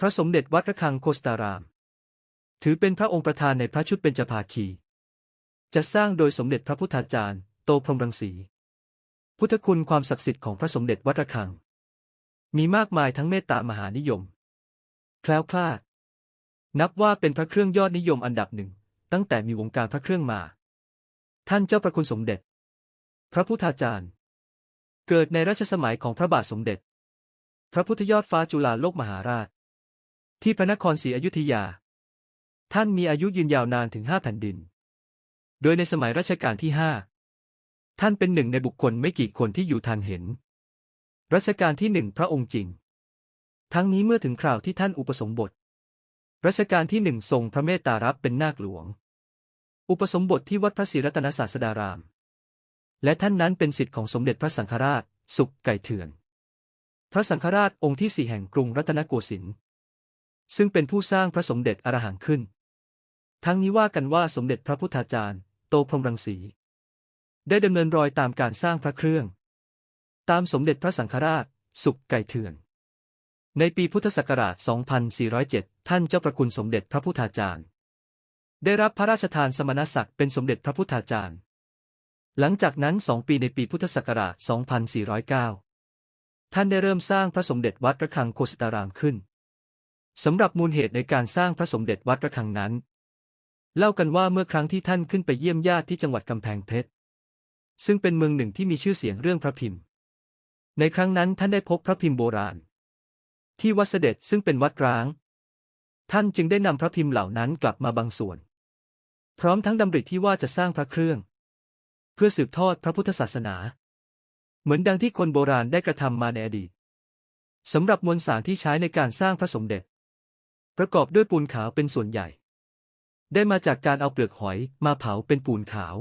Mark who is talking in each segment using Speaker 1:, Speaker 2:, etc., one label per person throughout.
Speaker 1: พระสมเด็จวัดระฆังโคสตาราม ถือเป็นพระองค์ประธานในพระชุดเบญจภาคี จะสร้างโดยสมเด็จพระพุทธาจารย์ โตพรมรังสี พุทธคุณความศักดิ์สิทธิ์ของพระสมเด็จวัดระฆัง มีมากมายทั้งเมตตามหานิยม แคล้วคลาด นับว่าเป็นพระเครื่องยอดนิยมอันดับหนึ่ง ตั้งแต่มีวงการพระเครื่องมา ท่านเจ้าประคุณสมเด็จ พระพุทธาจารย์ เกิดในรัชสมัยของพระบาทสมเด็จ พระพุทธยอดฟ้าจุฬาโลกมหาราช ที่พระนครศรีอยุธยา ท่านมีอายุยืนยาวนานถึงห้าแผ่นดิน โดยในสมัยรัชกาลที่ห้าท่านเป็นหนึ่งในบุคคลไม่กี่คนที่อยู่ทันเห็น รัชกาลที่หนึ่งพระองค์จริง ทั้งนี้เมื่อถึงคราวที่ท่านอุปสมบท รัชกาลที่หนึ่งทรงพระเมตตารับเป็นนาคหลวง อุปสมบทที่วัดพระศรีรัตนศาสดาราม และท่านนั้นเป็นสิทธิ์ของสมเด็จพระสังฆราช สุขไก่เถื่อน พระสังฆราชองค์ที่สี่แห่งกรุงรัตนโกสินทร์ ซึ่งเป็นผู้สร้างพระสมเด็จอรหังขึ้น ทั้งนี้ว่ากันว่าสมเด็จพระพุทธาจารย์ โตพรหมรังสี ได้ดำเนินรอยตามการสร้างพระเครื่อง ตามสมเด็จพระสังฆราช สุขไก่เถื่อน ในปีพุทธศักราช 2407 ท่านเจ้าประคุณสมเด็จพระพุทธาจารย์ ได้รับพระราชทานสมณศักดิ์เป็นสมเด็จพระพุทธาจารย์ หลังจากนั้นสองปีในปีพุทธศักราช 2409 ท่านได้เริ่มสร้างพระสมเด็จวัดระฆังโคสตารามขึ้น สำหรับมูลเหตุในการสร้างพระสมเด็จวัดระฆังนั้น เล่ากันว่าเมื่อครั้งที่ท่านขึ้นไปเยี่ยมญาติที่จังหวัดกำแพงเพชร ซึ่งเป็นเมืองหนึ่งที่มีชื่อเสียงเรื่องพระพิมพ์ ในครั้งนั้นท่านได้พบพระพิมพ์โบราณ ที่วัดเสด็จซึ่งเป็นวัดร้าง ท่านจึงได้นำพระพิมพ์เหล่านั้นกลับมาบางส่วน พร้อมทั้งดำริที่ว่าจะสร้างพระเครื่อง เพื่อสืบทอดพระพุทธศาสนา เหมือนดังที่คนโบราณได้กระทำมาในอดีตสำหรับมวลสารที่ใช้ในการสร้างพระสมเด็จ ประกอบด้วยปูนขาวเป็นส่วนใหญ่ ได้มาจากการเอาเปลือกหอยมาเผาเป็นปูนขาว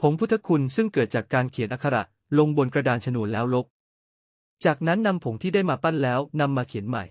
Speaker 1: ผงพุทธคุณซึ่งเกิดจากการเขียนอักขระลงบนกระดานชนวนแล้วลบ จากนั้นนำผงที่ได้มาปั้นแล้วนำมาเขียนใหม่